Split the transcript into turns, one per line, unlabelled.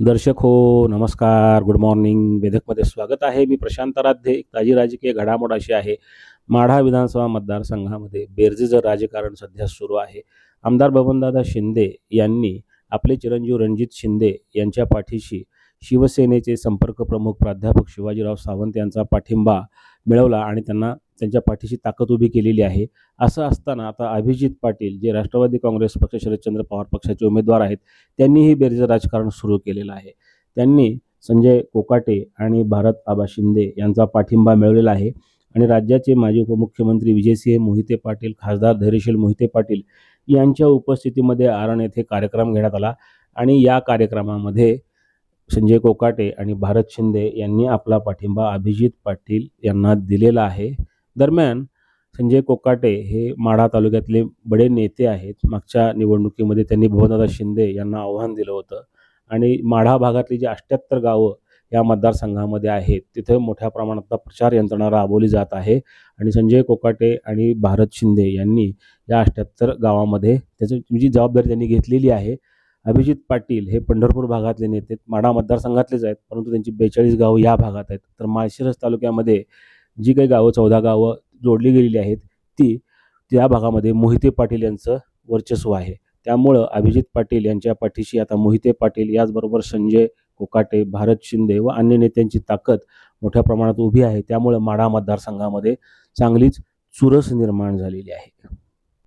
दर्शक हो नमस्कार. गुड मॉर्निंग वेदकमध्ये स्वागत आहे. मी प्रशांत आराध्य. एक ताजी राजकीय घडामोड अशी आहे. माढा विधानसभा मतदारसंघामध्ये बेरजेचं राजकारण सध्या सुरू आहे. आमदार बबनदादा शिंदे यांनी आपले चिरंजीव रणजित शिंदे यांच्या पाठीशी शिवसेनेचे संपर्क प्रमुख प्राध्यापक शिवाजीराव सावंत यांचा पाठिंबा मिळवला आणि त्यांना त्यांच्या पाठीशी ताकद उभी केलेली आहे. असं असताना आता अभिजित पाटील जे राष्ट्रवादी काँग्रेस पक्ष शरदचंद्र पवार पक्षाचे उमेदवार आहेत त्यांनीही बेरजेचं राजकारण सुरू केलेलं आहे. त्यांनी संजय कोकाटे आणि भारत आबा शिंदे यांचा पाठिंबा मिळवलेला आहे. आणि राज्याचे माजी उपमुख्यमंत्री विजयसिंह मोहिते पाटील खासदार धैर्यशील मोहिते पाटील यांच्या उपस्थितीमध्ये आरण येथे कार्यक्रम घेण्यात आला. आणि या कार्यक्रमामध्ये संजय कोकाटे आणि भारत शिंदे यांनी आपला पाठिंबा अभिजित पाटील यांना दिलेला आहे. दरम्यान संजय कोकाटे हे माढा तालुक्यातले बडे नेते आहेत. मागच्या निवडणुकीमध्ये त्यांनी भुवनदादा शिंदे यांना आव्हान दिलं होतं. आणि माढा भागातली जी अष्ट्याहत्तर गावं या मतदारसंघामध्ये आहेत तिथे मोठ्या प्रमाणात प्रचार यंत्रणा राबवली जात आहे. आणि संजय कोकाटे आणि भारत शिंदे यांनी या अष्ट्याहत्तर गावामध्ये त्याची जी जबाबदारी त्यांनी घेतलेली आहे अभिजित पाटील हे पंढरपूर भागातले नेते आहेत. माढा मतदारसंघातलेच आहेत परंतु त्यांची बेचाळीस गावं या भागात आहेत. तर माळशिरस तालुक्यामध्ये जी काही गावं चौदा गावं जोडली गेलेली आहेत ती त्या भागामध्ये मोहिते पाटील यांचं वर्चस्व आहे. त्यामुळं अभिजित पाटील यांच्या पाठीशी आता मोहिते पाटील याचबरोबर संजय कोकाटे भारत शिंदे व अन्य नेत्यांची ताकद मोठ्या प्रमाणात उभी आहे. त्यामुळं माढा मतदारसंघामध्ये चांगलीच चुरस निर्माण झालेली आहे.